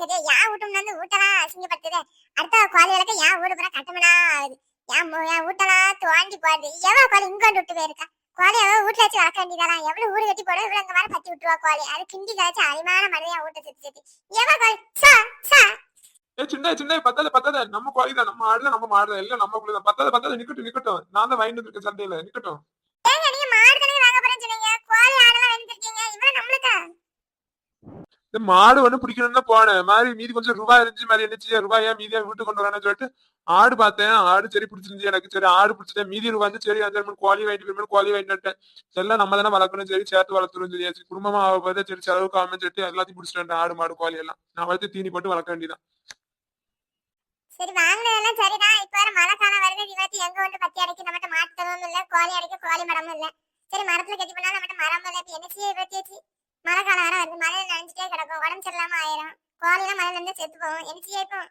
கோழி யா ஏன் வந்து ஊட்டலாம் அசிங்கப்பட்டது அடுத்த கோழி வளர்க்க ஏன் ஊடு பூரா கட்டமனா ஆகுது. என் என் வீட்டெல்லாம் தோண்டி போடுது. எவ்வளவு கோழி இங்க வந்து விட்டு போயிருக்கா? கோழி அவ வீட்டுல வச்சு வளர்க்க வேண்டியதானா? எவ்வளவு ஊடு கட்டி போட இவ்வளவு இங்க மாதிரி பத்தி விட்டுருவா கோழி அது கிண்டி கழிச்சு அரிமான மருந்து என் வீட்டை சுத்தி சுத்தி. எவ்வளவு கோழி சா சா. ஏ சின்ன சின்ன பத்தாத பத்தாத. நம்ம கோழி தான். நம்ம ஆடுல நம்ம மாடுதான். இல்ல நம்ம குள்ள பத்தாத பத்தாத. நிக்கட்டும் நிக்கட்டும். நான் தான் வாங்கிட்டு இருக்கேன் சந்தையில. நிக்கட்டும் ஏங்க நீங்க மாடு தானே வாங்க போறேன்னு சொன்னீங்க கோழி ஆடெல்லாம் வாங்கிருக்கீங்க இவ்வளவு நம்மளுக்கா இந்த மாடு ஒண்ணு பிடிக்கணும்னு தான் போனேன். மாதிரி மீதி கொஞ்சம் ரூபாய் இருந்துச்சு மாதிரி என்னச்சு ரூபாயா மீதியா வீட்டுக்கு கொண்டு வரேன்னு சொல்லிட்டு ஆடு பார்த்தேன். ஆடு சரி பிடிச்சிருந்துச்சு எனக்கு. சரி ஆடு பிடிச்சிட்டேன். மீதி ரூபாய் வந்து சரி அஞ்சு மணி கோழி வாங்கிட்டு போய் கோழி வாங்கிட்டு எல்லாம் நம்ம தானே வளர்க்கணும். சரி சேர்த்து வளர்த்துரும் சரி குடும்பமா ஆகும்போது சரி செலவுக்கு ஆகாம சொல்லிட்டு எல்லாத்தையும் பிடிச்சிட்டேன் ஆடு மாடு கோழி எல்லாம். நான் வளர்த்து தீனி போட்டு வளர்க்க வேண்டியதான் சரி வாங்கினதெல்லாம் சரிதான். இப்ப வர மழை காலம் வருது. இவாத்தி எங்க வந்து பத்தி அடைக்க நம்மகிட்ட மாட்டு தரவும் இல்ல கோழி அடைக்க கோழி மரமும் இல்ல. சரி மரத்துல கட்டி பண்ணா நம்மகிட்ட மரம் இல்ல. என்ன செய்ய பத்தி மழை காலம் வர வருது. மழையில நனைஞ்சிட்டே கிடக்கும். உடம்பு சரியில்லாம ஆயிரும். கோழி எல்லாம் மழையில இருந்து செத்து போகும். என்ன செய்ய இப்போ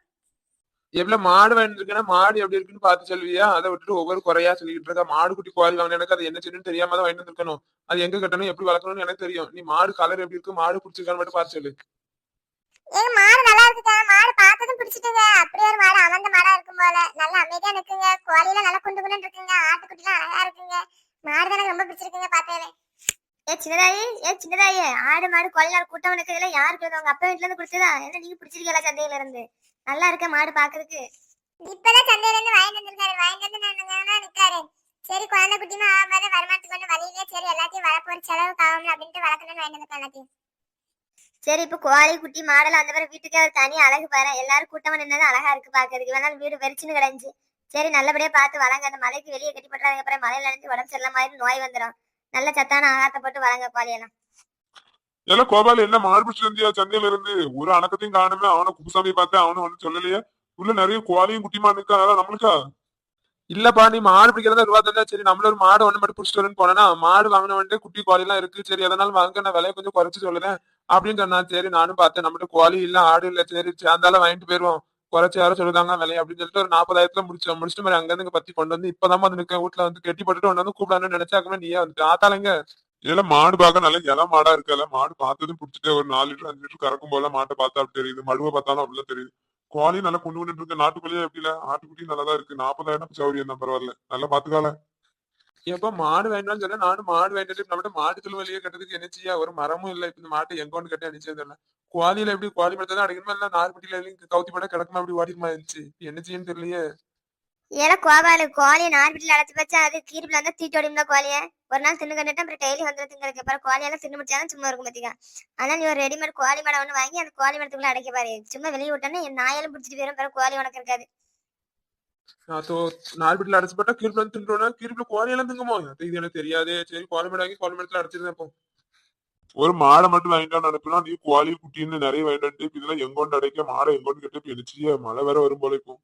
எவ்வளவு மாடு வாங்கிருக்கேன்னா மாடு எப்படி இருக்குன்னு பார்த்து சொல்லுவியா? அதை விட்டுட்டு ஒவ்வொரு குறையா சொல்லிட்டு இருக்கா. மாடு குட்டி கோழி வாங்கின எனக்கு அது என்ன செய்யணும்னு தெரியாம தான் வாங்கிட்டு இருக்கணும் அது எங்க கட்டணும் எப்படி வளர்க்கணும்னு எனக்கு தெரியும். நீ மாடு கலர் எப்படி இருக்கு மாடு பிடிச்சிருக்கான்னு மட்டும் பார்த்து சொல்லு. எங்க மாடு நல்லா இருக்குக்கா மாடு பார்த்ததும் பிடிச்சிட்டுங்க. அப்படியே ஒரு மாடு அமர்ந்த மாடா இருக்கும் போல. நல்லா அமைதியா நிக்குங்க. கோழி எல்லாம் நல்லா குண்டு குண்டு இருக்குங்க. ஆட்டுக்குட்டி எல்லாம் அழகா இருக்குங்க. மாடு தான் எனக்கு ரொம்ப பிடிச்சிருக்குங்க பார்த்தேன். ஏ சின்னதாயி ஏ சின்னதாயி ஆடு மாடு கொள்ளார் கூட்டம் நிக்கிறதுல யாருக்கு உங்க அப்பா வீட்டுல இருந்து கொடுத்ததா? என்ன நீங்க பிடிச்சிருக்கீங்களா சந்தையில இருந்து? நல்லா இருக்க மாடு பாக்குறதுக்கு. இப்பதான் சந்தையில இருந்து வாங்கிட்டு வந்திருக்காரு. வாங்கிட்டு வந்து நானுங்க நிக்காரு. சரி குழந்தை குட்டிமா ஆகாத வருமானத்துக்கு வந்து வழியிலே சரி எல்லாத்தையும் வளர்ப்ப ஒரு செலவு ஆகும் அப்படின்ட்டு வளர்க்கணும்னு வாங்கிட்டு வந்திருக்கேன் எல்லாத்தையும். சரி இப்ப கோழி குட்டி மாடல் அந்த மாதிரி வீட்டுக்கு அது தனி அழகு பாரு. எல்லாரும் கூட்டமா நின்னது அழகா இருக்கு பாக்குறதுக்கு. வேணாலும் வீடு வெறிச்சுன்னு கிடந்துச்சு சரி நல்லபடியா பார்த்து வளங்க அந்த மலைக்கு வெளியே கட்டி போட்டுறாங்க அப்புறம் மலையில நினைச்சு உடம்பு சரியில்லாம நோய் வந்துடும் நல்ல சத்தான ஆகாரத்தை போட்டு வளங்க கோழியெல்லாம் எல்லாம். கோபால் என்ன மாடு பிடிச்சிட்டு இருந்தியா சந்தையில இருந்து ஒரு அணக்கத்தையும் காணுமே அவனை குப்புசாமி பார்த்தேன் அவனும் ஒன்னும் சொல்லலையே. உள்ள நிறைய கோழியும் குட்டிமா இருக்கா அதெல்லாம் நம்மளுக்கா? இல்லப்பா நீ மாடு பிடிக்கிறதா ரூபா தந்தா சரி நம்மள ஒரு மாடு ஒண்ணு மட்டும் பிடிச்சிட்டு வரேன்னு போனா மாடு வாங்கின வந்துட்டு குட்டி கோழி எல்லாம் இருக்கு. சரி அதனால வாங்க நான் விலையை கொஞ்சம் குறைச்சு சொல்லுறேன் அப்படின்னு சொன்னா சரி நானும் பார்த்தேன் நம்மகிட்ட கோழி இல்ல ஆடு இல்ல சரி சேர்ந்தாலும் வாங்கிட்டு போயிருவோம். குறைச்சு யாரும் சொல்லுதாங்க விலை அப்படின்னு சொல்லிட்டு ஒரு நாற்பதாயிரத்துல முடிச்சோம் முடிச்சுட்டு மாதிரி அங்க இருந்து இங்க பத்தி கொண்டு வந்து இப்பதான் வந்து நிக்க வீட்டுல வந்து கெட்டி போட்டுட்டு வந்து கூப்பிடான்னு நினைச்சாக்கமே நீயே வந்துட்டு. ஆத்தாலங்க இதெல்லாம் மாடு பார்க்க நல்ல இள மாடா இருக்கல மாடு பார்த்ததும் பிடிச்சிட்டு ஒரு நாலு லிட்டர் அஞ்சு லிட்டர் கறக்கும் போல மாட்டை பார்த்தா அப்படி தெரியுது. மடுவை பார்த்தாலும் அப்படிலாம் தெரியுது. கோழி நல்லா கொண்டு கொண்டு இருக்கு. நாட்டுக்கோழியே எப்படி இல்ல? ஆட்டுக்குட்டி நல்லதா இருக்கு. நாற்பதாயிரம் சௌரியம் தான் பரவாயில்ல. நல்லா பாத்துக்கால எப்ப மாடு வேண்டாம்னு சொன்னா நானும் மாடு வேண்டிட்டு நம்மகிட்ட மாட்டு தொழுவலியே கட்டுறதுக்கு என்ன செய்ய? ஒரு மரமும் இல்ல. இப்ப இந்த மாட்டை எங்க கொண்டு கட்டி அடிச்சது கோழியில எப்படி கோழி மரத்தை தான் அடிக்கணுமா இல்ல நார் பட்டியில கவுத்தி போட கிடக்குமா அப்படி ஓடிக்குமா இருந்துச்சு. என்ன செய்யன்னு தெரியலையே. ஏல கோபாலு கோழியை நார் வீட்டுல அடைச்சு வச்சா அது கீரிப்புல இருந்தா தீட்டு ஓடிம்ல கோழிய ஒரு நாள் தின்னு கண்டுட்டு அப்புறம் டெய்லி வந்து திங்கிறதுக்கு அப்புறம் கோழியெல்லாம் தின்னு முடிச்சாலும் சும்மா இருக்கும் பாத்தீங்க அதனால நீ ஒரு ரெடிமேட் கோழி மடம் ஒண்ணு வாங்கி அந்த கோழி மரத்துக்குள்ள அடைக்க பாரு. சும்மா வெளியே விட்டோன்னா என் நாயாலும் பிடிச்சிட்டு போயிரும். பிறகு கோழி உனக்கு இருக்காது. நான் தோ நார் பட்டியில அடைச்சு போட்டா கீழ்ப்புல வந்து தின்றோம்னா கீழ்ப்புல கோழியெல்லாம் திங்குமோ? அது இது எனக்கு தெரியாது. சரி கோழி மரம் வாங்கி கோழி மரத்துல அடைச்சிருந்தேன் இப்போ ஒரு மாடை மட்டும் வாங்கிட்டான்னு அனுப்பினா நீ கோழி குட்டின்னு நிறைய வாங்கிட்டு இப்ப இதெல்லாம் எங்கொண்டு அடைக்க மாடை எங்கொண்டு கட்டி இப்ப என்னச்சியா மழை வேற வரும் போல இப்போ.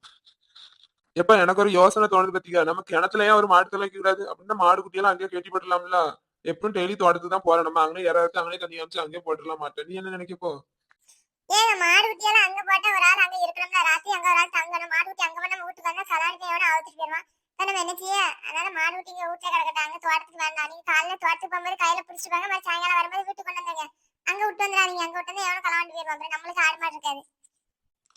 எப்ப எனக்கு ஒரு யோசனை தோணுது பத்திக்கா நம்ம கிணத்துலயே ஒரு மாடு தலை கூடாது? அப்படின்னா மாடு குட்டியெல்லாம் அங்கேயே கட்டி போட்டுலாம்ல எப்பவும் டெய்லி தோட்டத்துக்கு தான் போறோம். நம்ம அங்கே இறத்து அங்கே தண்ணி அமைச்சு அங்கேயே போட்டுடலாம் மாட்டேன். நீ என்ன நினைக்கப்போ ஏங்க மாடு குட்டியெல்லாம் அங்க போட்டா ஒரு ஆள் அங்க இருக்கணும்ல. ராத்திரி அங்க ஒரு ஆள் தங்கணும். மாடு குட்டி அங்க பண்ண வீட்டுக்கு வந்தா சலாரிக்கு எவனா அவுத்துட்டு போயிருவான் நம்ம என்ன செய்ய? அதனால மாடு குட்டி இங்க வீட்டுல கிடக்கட்டாங்க. தோட்டத்துக்கு வேண்டாம் நீங்க காலையில தோட்டத்துக்கு போகும்போது கையில பிடிச்சிப்பாங்க மாதிரி சாயங்காலம் வரும்போது வீட்டுக்கு கொண்டு வந்தாங்க அங்க விட்டு வந்துடாதீங்க அங்க விட்டு வந்து எவனும் கலாண்டு போயிருவாங்க நம்மளுக்கு ஆடு மாடு இருக்காது.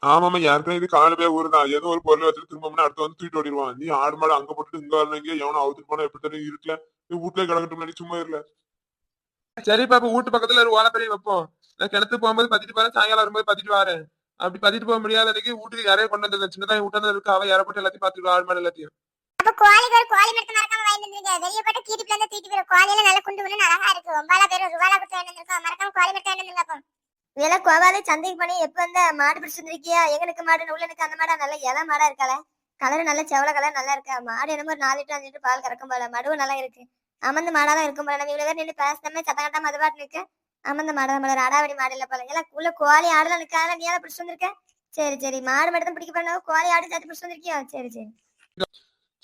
ஆமாமா யாருக்கும் இது காலையில போய் ஊருதான் ஏதோ ஒரு பொருள் வச்சுட்டு திரும்ப அடுத்து வந்து தூக்கிட்டு ஓடிடுவான் நீ ஆடு மாடு அங்க போட்டுட்டு இங்க வரலங்க. எவனும் அவுத்துட்டு போனா எப்படி தெரியும்? இருக்கல நீ வீட்டுல கிடக்கட்டும் நீ சும்மா இருல. சரிப்பா இப்ப வீட்டு பக்கத்துல ஒரு ஓலப்பறையை வைப்போம். நான் கிணத்து போகும்போது பத்திட்டு போறேன் சாயங்காலம் வரும்போது பத்திட்டு வரேன். அப்படி பத்திட்டு போக முடியாத அன்னைக்கு வீட்டுக்கு யாரையும் கொண்டு வந்தது சின்னதான் வீட்டு இருக்கு அவ போட்டு எல்லாத்தையும் பாத்துட்டு ஆடு மாடு எல்லாத்தையும். அப்ப கோழிக்கு ஒரு கோழி மட்டும் மறக்காம வாங்கி வந்துருங்க வெளியே போட்டு கீட்டுக்குள்ள இருந்து தீட்டி போற கோழி எல்லாம் நல்லா குண்டு குண்டு அழகா இருக்கு. ஒன்பதா பேரும் ரூபாலா கொடுத்து வாங்கி வந்திருக்கோம். மறக்காம கோழி மட்டும் வாங்கி வந்துருங்க அப்போ. சந்தைக்கு பண்ணி எப்ப இந்த மாடு பிடிச்சிட்டு இருக்கியா எங்களுக்கு மாடு உள்ளனுக்கு அந்த மாடா நல்ல இலை மாடா இருக்கால கலர் நல்ல செவல கலர் நல்லா இருக்கா? மாடு என்னமோ ஒரு நாலு லிட்டர் அஞ்சு லிட்டர் பால் கறக்கும் போல. மடுவும் நல்லா இருக்கு. அமர்ந்த மாடா தான் இருக்கும் போல. நம்ம இவ்வளவு பேர் நின்று பேசாம சத்தம் கட்டாம அது பாட்டு நிக்க. அமர்ந்த மாடா போல அடாவடி மாடு இல்ல போல. எல்லாம் உள்ள கோழி ஆடுலாம் நிக்காத நீ எல்லாம் பிடிச்சிட்டு வந்திருக்க? சரி சரி. மாடு மட்டும் பிடிக்க பண்ண கோழி ஆடு சேர்த்து பிடிச்சிட்டு வந்திருக்கியா? சரி சரி.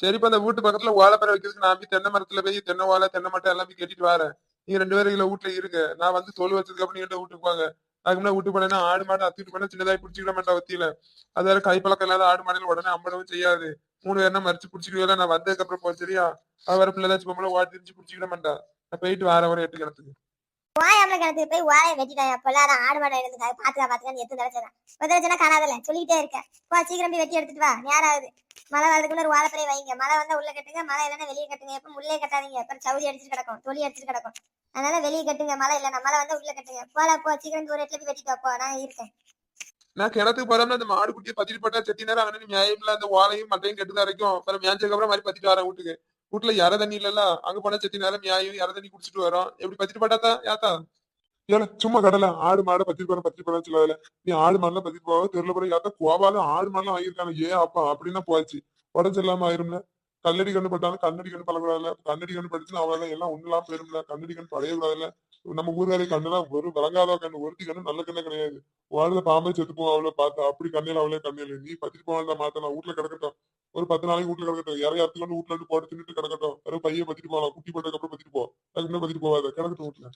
சரிப்பா அந்த வீட்டு பக்கத்துல ஓலப்பறை வைக்கிறதுக்கு நான் போய் தென்னை மரத்துல போய் தென்னை ஓலை தென்னை மட்டை எல்லாம் போய் கட்டிட்டு வரேன். நீங்க ரெண்டு பேரும் இதுல வீட்டுல இருங்க. நான் வந்து தோல் வச்சதுக்கு அப்புறம் நீங்க வீட்டுக்கு வாங்க அதுக்கு முன்னாடி வீட்டு போனேன்னா ஆடு மாடு அத்திட்டு போனா சின்னதாய் பிடிச்சிக்கிட மாட்டா வத்தியில. அது வேற கைப்பழக்கம் இல்லாத ஆடு மாடுல உடனே அம்பளவும் செய்யாது. மூணு பேர்னா மறிச்சு பிடிச்சிக்கவே நான் வந்ததுக்கு அப்புறம் போ சரியா? அவ பிள்ளை ஏதாச்சும் பொம்பளை ஓட்டி பிடிச்சிக்கிட மாட்டேன் நான் போயிட்டு வார வர எட்டு கிணத்துக்கு. போயாமல கிணத்துக்கு போய் ஓலையை வெட்டிட்டாயா அப்பெல்லாம் அதான் ஆடு மாடு எடுத்து பாத்துக்கா பாத்துக்கான்னு எத்து தலைச்சதான் ஒரு தலைச்சனா காணாதல சொல்லிக்கிட்டே இருக்கேன் போ சீக்கிரம் போய் வெட்டி எடுத்துட்டு வா. நேரம் ஆகுது மழை வரதுக்குள்ள ஒரு வாழைப்பறை வைங்க. மழை வந்தா உள்ள கட்டுங்க. மழை இல்லைன்னா வெளியே கட்டுங்க. எப்ப உள்ளே கட்டாதீங்க. அப்புறம் சவுதி அடிச்சுட்டு கிடக்கும். தொலி அடிச்சுட்டு கிடக்கும். அதனால வெளியே கட்டுங்க. மழை இல்லைன்னா மழை வந்தா உள்ள கட்டுங்க. போல போ. சீக்கிரம் ஒரு இடத்துல போய் வெட்டிட்டு போ. நான் இருக்கேன். நான் கிணத்துக்கு போறாம அந்த மாடு குட்டியை பத்திட்டு போட்டா செட்டி நேரம் அண்ணன் இல்ல அந்த ஓலையும் மட்டையும் கெட்டு வரைக்கும் அப்புறம் மேஞ்சதுக்கு அப்புறம் மாதிரி பத்திட்டு வரேன் வீட்டுக்கு. வீட்டுல யார தண்ணி இல்லல்ல அங்க போனா செட்டி நேரம் நியாயம் இற தண்ணி குடிச்சிட்டு வரோம். எப்படி பத்திட்டு பாட்டாத்தா யாத்தா ஏல சும்மா கடல ஆடு மாடு பத்திட்டு போறேன் பத்திட்டு போறேன் சொல்லாதல நீ ஆடு மாடலாம் பத்திட்டு போக தெருல போற யாத்தா கோபாலும் ஆடு மாடுலாம் வாங்கியிருக்காங்க. ஏ அப்பா? அப்படின்னா போச்சு. உடஞ்சு இல்லாம ஆயிரும்ல. கல்லடி கண்ணு பட்டாலும் கண்ணடி கண்ணு பழக்கூடாதுல கண்ணடி கண்ணு பட்டுச்சுன்னா அவளெல்லாம் எல்லாம் ஒண்ணுலாம் போயிரும்ல. கண்ணடி கண்ணு படையக்கூடாதுல நம்ம ஊர்காரி கண்ணுலாம் ஒரு விளங்காத கண்ணு. ஒருத்தி கண்ணு நல்ல கண்ணு கிடையாது. வாழ்ந்த பாம்பை செத்து போவோம் அவளை பார்த்தா அப்படி கண்ணில் அவளே கண்ணில் நீ பத்திட்டு போவாள் மாத்தலாம் வீட்டுல கிடக்கட்டும். ஒரு பத்து நாளைக்கு வீட்டுல கிடக்கட்டும். யாரையும் அறுத்து கொண்டு வீட்டுல இருந்து போட்டு தின்னுட்டு கிடக்கட்டும். வேற பையன் பத்திட்டு போகலாம் குட்டி போட்டதுக்கு அப்புறம் பத்திட்டு போ. அதுக்கு பத்திட்டு போவாத கிடக்கட்டும் வீட்டுல.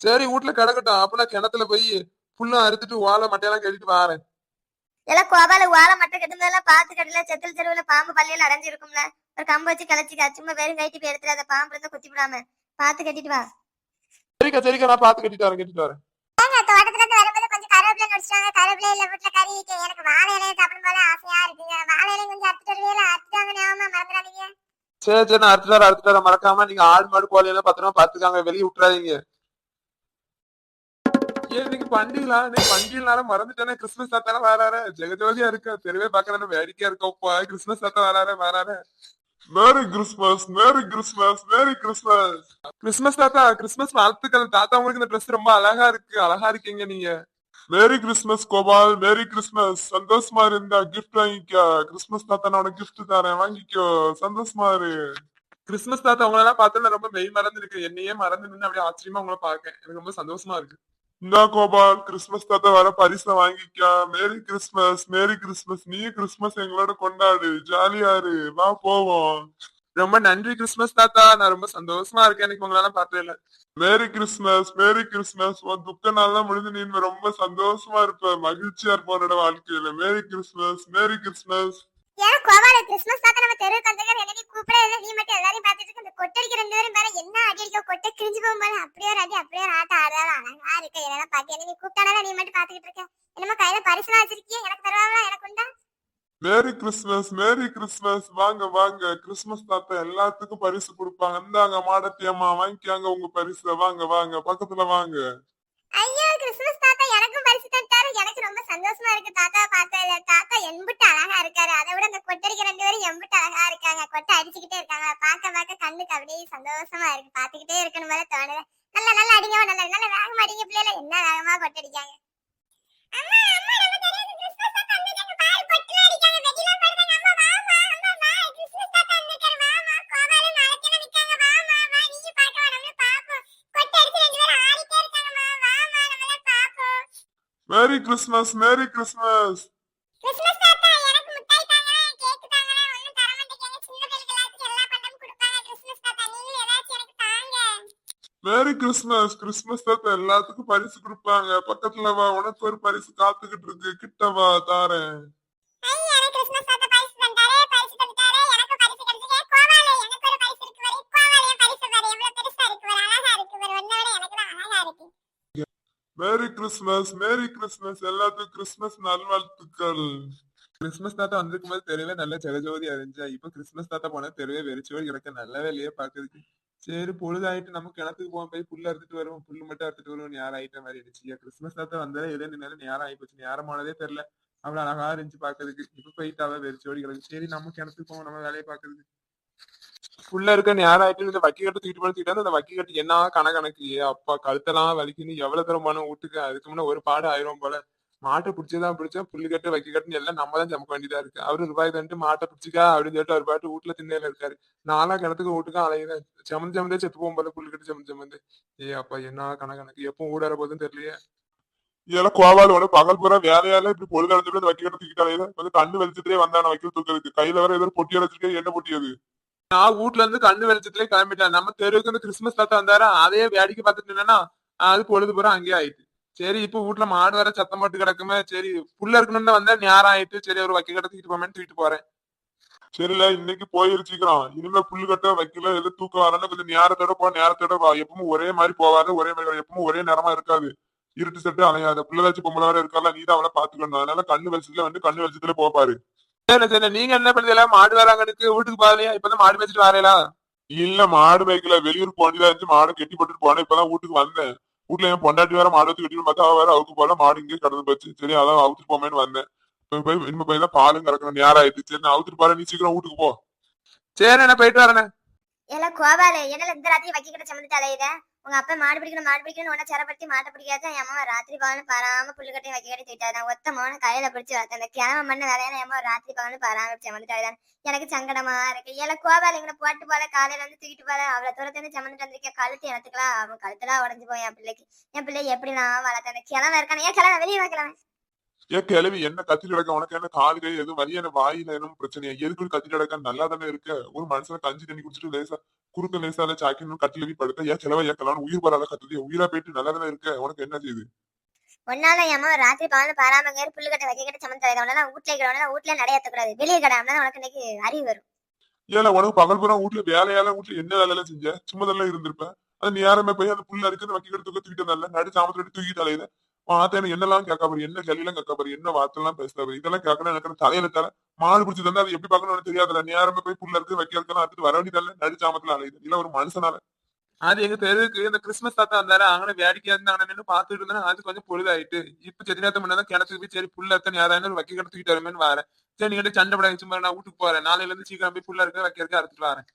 சரி வீட்டுல கிடக்கட்டும். அப்ப நான் கிணத்துல போய் புல்லும் அறுத்துட்டு வாழை மட்டையெல்லாம் கட்டிட்டு வாரேன். எல்லாம் கோபால வாழை மட்டும் கட்டுனதெல்லாம் பாத்து கட்டல செத்தல் தெருவுல பாம்பு பள்ளியில அடைஞ்சிருக்கும்ல. ஒரு கம்பு வச்சு கலைச்சிக்கா சும்மா வெறும் கைட்டு போய் எடுத்துட்டு அந்த பாம்பு இருந்தா குத்தி விடாம. பாத்து கட்டிட்டு வா. சரிக்கா சரிக்கா. நான் பாத்து கட்டிட்டு வரேன் கட்டிட்டு வரேன் ஏங்க தோட்டத்துல இருந்து வரும்போது கொஞ்சம் கருவேப்பிலை நடிச்சிட்டாங்க கருவேப்பிலை இல்ல வீட்டுல கறி இருக்கு. எனக்கு வாழை இலையை சாப்பிடும் போல ஆசையா இருக்குங்க. வாழை இலையை கொஞ்சம் அறுத்துட்டு வருவீங்களா அறுத்துட்டாங்க ஞாபகமா மறந்துடாதீங்க. சரி சரி நான் அறுத்துட்டு வரேன் அறுத்துட்டு மறக்காம நீங்க ஆடு மாடு கோழி எல்லாம் பத்திரமா பாத்துக்காங்க வெளியே விட்டுறாதீங்க. இன்னைக்கு பண்டிகளா இன்னைக்கு பண்டிகைனால மறந்துட்டேனே. கிறிஸ்துமஸ் தாத்தாலாம் வராரு ஜெகஜோதியா இருக்கா. தெருவே பாக்குறேன் வேடிக்கையா இருக்கும். கிறிஸ்துமஸ் தாத்தா வராரு வராரு merry Christmas merry Christmas merry Christmas Christmas தாத்தா கிறிஸ்துமஸ் வாழ்த்துக்கள். தாத்தா உங்களுக்கு இந்த ட்ரெஸ் ரொம்ப அழகா இருக்கு. அழகா இருக்கீங்க நீங்க. Merry Christmas Gopal merry Christmas சந்தோஷமா இருந்தா கிஃப்ட் வாங்கிக்கோ. கிறிஸ்மஸ் தாத்தா நான் உனக்கு கிஃப்ட் தரேன். வாங்கிக்கோ. சந்தோஷமா இரு கிறிஸ்துமஸ் தாத்தா உங்களை எல்லாம் பார்த்தா ரொம்ப மெய் மறந்து இருக்கு என்னையே மறந்து நின்று அப்படியே ஆச்சரியமா உங்களை பார்க்கேன். எனக்கு ரொம்ப சந்தோஷமா இருக்கு. இந்தா கோபால் கிறிஸ்மஸ் தாத்தா வர பரிசை வாங்கிக்க. மேரி கிறிஸ்மஸ் மேரி கிறிஸ்மஸ் நீ கிறிஸ்மஸ் எங்களோட கொண்டாடு. ஜாலியா இரு. வா போவோம். ரொம்ப நன்றி கிறிஸ்துமஸ் தாத்தா. நான் ரொம்ப சந்தோஷமா இருக்கேன். எனக்கு உங்களால பார்த்ததில்ல மேரி கிறிஸ்மஸ் மேரி கிறிஸ்மஸ். உன் துக்க நாள்லாம் முடிஞ்சு நீ இனிமே ரொம்ப சந்தோஷமா இருப்ப. மகிழ்ச்சியா இருப்ப உன்னோட வாழ்க்கையில. Merry Christmas merry Christmas. ஏன் கோவால கிறிஸ்மஸ் தாத்தா நம்ம தெருவுக்கு வந்திருக்காரு? என்ன நீ கூப்பிட இல்ல நீ மட்டும் எல்லாரையும் பார்த்துட்டு இருக்க. இந்த கொட்டடிக்க ரெண்டு பேரும் பேர என்ன அடி அடிக்க கொட்டை கிழிஞ்சு போகும்போது அப்படியே ஒரு அடி அப்படியே ஒரு ஆட்டம். ஆடுறாரு அழகா இருக்க. என்னெல்லாம் பாத்து என்ன நீ கூப்பிட்டானா நீ மட்டும் பாத்துக்கிட்டு இருக்க. என்னமோ கையில பரிசுலாம் வச்சிருக்கிய. எனக்கு தருவாங்களா? எனக்கு உண்டா? மேரி கிறிஸ்மஸ் மேரி கிறிஸ்மஸ் வாங்க வாங்க. கிறிஸ்மஸ் தாத்தா எல்லாத்துக்கும் பரிசு கொடுப்பாங்க. இந்தாங்க மாடத்தியம்மா வாங்கிக்காங்க உங்க பரிசு. வாங்க வாங்க. பக்கத்துல வாங்க. ஐயோ கிறிஸ்மஸ் தாத்தா எனக்கும் பரிசு தந்தாரு. எனக்கு ரொம்ப சந்தோஷமா இருக்கு தாத்தா பார்த்ததுல தாத்தா எம்பிட்டு அழகா இருக்காரு. அதை விட அந்த கொட்டடிக்க ரெண்டு பேரும் எம்பிட்டு அழகா இருக்காங்க. கொட்டை அடிச்சுக்கிட்டே இருக்காங்க. பார்க்க பார்க்க கண்ணுக்கு அப்படியே சந்தோஷமா இருக்கு. பாத்துக்கிட்டே இருக்கணும் போல தோணுது. நல்ல நல்ல அடிங்க நல்ல நல்ல வேகமா அடிங்க பிள்ளைல என்ன வேகமா கொட்டடிக்காங்க. Merry Christmas merry Christmas Christmas தாத்தா எனக்கு மிட்டாய் தாங்க கேக் தாங்க ஒண்ணும் தர மாட்டேங்க சின்ன பிள்ளைகளுக்கு எல்லாத்துக்கும் எல்லா பண்டமும் கொடுப்பாங்க. கிறிஸ்மஸ் தாத்தா நீங்களும் ஏதாச்சும் எனக்கு தாங்க. மேரி கிறிஸ்மஸ் கிறிஸ்மஸ் தாத்தா எல்லாத்துக்கும் பரிசு கொடுப்பாங்க. பக்கத்துல வா உனக்கு ஒரு பரிசு காத்துக்கிட்டு இருக்கு. கிட்ட வா தாரேன். மேரி கிறிஸ்மஸ் மேரி கிறிஸ்மஸ் எல்லாத்துக்கும் கிறிஸ்மஸ் நல்வாழ்த்துக்கள் கிறிஸ்மஸ் தாத்தா வந்திருக்கும் போது தெருவே நல்ல ஜெகஜோதி அறிஞ்சா இப்ப கிறிஸ்மஸ் தாத்தா போனா தெருவே வெறிச்சோடி கிடக்க நல்ல வேலையே பாக்குறதுக்கு சரி பொழுதாயிட்டு நம்ம கிணத்துக்கு போவோம் போய் புல்லு அறுத்துட்டு வருவோம் புல்லு மட்டும் அறுத்துட்டு வருவோம் நேரம் ஆயிட்ட மாதிரி இருந்துச்சு கிறிஸ்மஸ் தாத்தா வந்தாலே எதே நின்னாலும் நேரம் ஆகி போச்சு. நேரமானதே தெரியல. அவ்வளவு அழகா இருந்துச்சு பாக்குறதுக்கு இப்ப போயிட்டாவே வெறிச்சோடி கிடக்கு. சரி நம்ம கிணத்துக்கு போவோம் நம்ம வேலையை பாக்குறதுக்கு ஃபுல்லா இருக்க நேரம் ஆயிட்டு இந்த வக்கி கட்டு தூக்கிட்டு போன தூக்கிட்டு அந்த வக்கி கட்டு என்ன கணக்கணக்கு ஏ அப்பா கழுத்தெல்லாம் வலிக்குன்னு எவ்வளவு தூரம் போனோம் வீட்டுக்கு அதுக்கு முன்னே ஒரு பாடு ஆயிரும் போல. மாட்டை பிடிச்சதான் பிடிச்சா புல்லு கட்டு வைக்க கட்டுன்னு எல்லாம் நம்ம தான் சமக்க வேண்டியதா இருக்கு. அவரு ரூபாய் தந்துட்டு மாட்டை பிடிச்சிக்கா அப்படின்னு சொல்லிட்டு அவர் பாட்டு வீட்டுல திண்ணையில இருக்காரு. நாலா கிணத்துக்கு வீட்டுக்கும் அலையுறேன். சமந்து சமந்தே செத்து போகும் போல புல்லு கட்டு சமந்து சமந்து. ஏ அப்பா என்ன கணக்கணக்கு? எப்போ ஊடார போதுன்னு தெரியலையே. இதெல்லாம் கோவால உன பகல் பூரா வேலையால இப்படி பொழுது அடைஞ்சு வைக்க கட்டு தூக்கிட்டாலே வந்து கண்ணு வலிச்சுட்டே வந்தான வைக்கல் தூக்குறதுக்கு. கையில வேற ஏதோ பொட்டி அடைச்சிருக்கே என்ன பொட்டி அது? நான் வீட்ல இருந்து கண்ணு வெளிச்சத்துல கிளம்பிட்டேன். நம்ம தெருவுக்கு வந்து கிறிஸ்மஸ் தாத்தா வந்தாரா. அதே வேடிக்கை பார்த்துட்டு என்னன்னா அது பொழுது பூரா அங்கேயே ஆயிட்டு. சரி இப்ப வீட்டுல மாடு வர சத்தம் போட்டு கிடக்குமே சரி புல்ல இருக்கணும்னு வந்தா நேரம் ஆயிட்டு சரி ஒரு வைக்க கடத்திட்டு போமேன்னு தூக்கிட்டு போறேன். சரில இன்னைக்கு போயிருச்சுக்கிறோம் இனிமே புல்லு கட்ட வைக்கல எது தூக்க வரணும் கொஞ்சம் நேரத்தோட போ நேரத்தோட வா. எப்பவும் ஒரே மாதிரி போவாரு ஒரே மாதிரி எப்பவும் ஒரே நேரமா இருக்காது. இருட்டு சட்டு அலையாத வச்சு பொம்பளை வேற இருக்கால நீ தான் அவளை பாத்துக்கணும் அதனால கண்ணு வெளிச்சத்துல வந்து கண்ணு வெளிச்சத்துல போப்பாரு சரி சரி நீங்க என்ன பண்ணுறீங்களா மாடு வராங்கனுக்கு வீட்டுக்கு பாருலையா இப்பதான் மாடு மேய்ச்சிட்டு வரையலாம் இல்ல மாடு மேய்க்கல. வெளியூர் போனதா இருந்து மாடு கட்டி போட்டுட்டு போனேன். இப்பதான் வீட்டுக்கு வந்தேன். வீட்டுல என் பொண்டாட்டி வேற மாடு வச்சு கட்டி பார்த்தா வேற அவுக்கு போல மாடு இங்கே கடந்து போச்சு. சரி அதான் அவுத்துட்டு போமேன்னு வந்தேன். போய் இனிமே போய் தான் பாலும் கறக்கணும். நேரம் ஆயிடுச்சு சரி நான் அவுத்துட்டு போறேன். நீ சீக்கிரம் வீட்டுக்கு போ. சரி நான் போயிட்டு வரேன் எல்லாம் கோபாலு என்னல இந்த ராத்திரி வக்கிக்கிட்ட கிட்ட சமந்துட்டாலே உங்க அப்பா மாடு பிடிக்கணும் மாடு பிடிக்கணும் உன்ன சிறப்படுத்தி மாட்டை பிடிக்காத? என் அம்மா ராத்திரி பகலும் பராம புல்லு கட்டி வைக்க கட்டி தூக்கிட்டாரு ஒத்த மோன கையில பிடிச்சு வளர்த்தேன். அந்த கிழமை மண்ணு வேலையில என் அம்மா ராத்திரி பகலும் பராமரிச்சு சமந்துட்டாரு எனக்கு சங்கடமா இருக்கு. எல்லாம் கோவால இங்க போட்டு போல காலையில வந்து தூக்கிட்டு போல. அவ்வளவு தூரத்துல சமந்துட்டு வந்திருக்க கழுத்து எனத்துக்கலாம் அவன் கழுத்துலாம் உடஞ்சு போய் என் பிள்ளைக்கு. என் பிள்ளை எப்படி நான் வளர்த்தேன்? அந்த கிழமை இருக்கானே. ஏன் கிழமை வெளியே வைக்கலாம் ஏன் கிளவி என்ன கத்திட்டு கிடக்க? உனக்கு என்ன காது கை? எதுவும் வலிய வாயில எதுவும் பிரச்சனையா? எதுக்கு கத்திட்டு கிடக்க? நல்லா தானே இருக்க. ஒரு மனுஷன கஞ்சி தண்ணி குடிச்சிட்டு லேசா குறுக்க லேசால சாக்கணும் கட்டில படுத்த ஏன் கிளவ ஏன் கிளவன் உயிர் வராத கத்துது. உயிரா போயிட்டு நல்லா தானே இருக்க? உனக்கு என்ன செய்யுது ஒன்னால அம்மா ராத்திரி பகலும் பாராம கேறு புல்லு கட்ட வைக்க கிட்ட சமந்துட்டாரு உடனே வீட்டுல இருக்கிறவன வீட்டுல நடையாத்தக்கூடாது வெளியே கிடாம உனக்கு இன்னைக்கு அறிவு வரும். ஏல உனக்கு பகல் பூரா வீட்டுல வேலையால வீட்டுல என்ன வேலையெல்லாம் செஞ்ச? சும்மா தான் இருந்திருப்ப. அது நீ யாருமே போய் அந்த புல்ல இருக்கு வக்கி எடுத்து தூக்கிட்டு வந்தால? நடு சாமத்துல தூக்கிட்டு அலையுது வார்த்தை என்னெல்லாம் கேட்க போறீ? என்ன கேள்வியெல்லாம் கேட்க போறீ? என்ன வார்த்தை எல்லாம் பேசுற இதெல்லாம் கேட்கணும் எனக்கு தலையில தர மாடு பிடிச்சி தந்தா அது எப்படி பாக்கணும்னு தெரியாதுல நீ போய் புல்ல இருக்கு வைக்க அடுத்து வர வேண்டியதால நடு சாமத்துல அலையுது. இல்ல ஒரு மனுஷனால. அது எங்க தெருவுக்கு இந்த கிறிஸ்மஸ் தாத்தா வந்தாரு. அங்கே வேடிக்கையா இருந்து அங்கே நின்று பார்த்துட்டு அது கொஞ்சம் பொழுதாயிட்டு. இப்ப சரி நேரத்தை கிணத்துக்கு போய் சரி புல்ல இருக்க யாராவது வைக்க கிடத்துக்கிட்டு வரமேன்னு வரேன். சரி நீங்க சண்டை படம் சும்மா நான் வீட்டுக்கு போறேன். நாளையில இருந்து சீக்கிரம் போய் புள்ள இருக்க வைக்கிறதுக்கு அறுத்துட்டு வரேன்.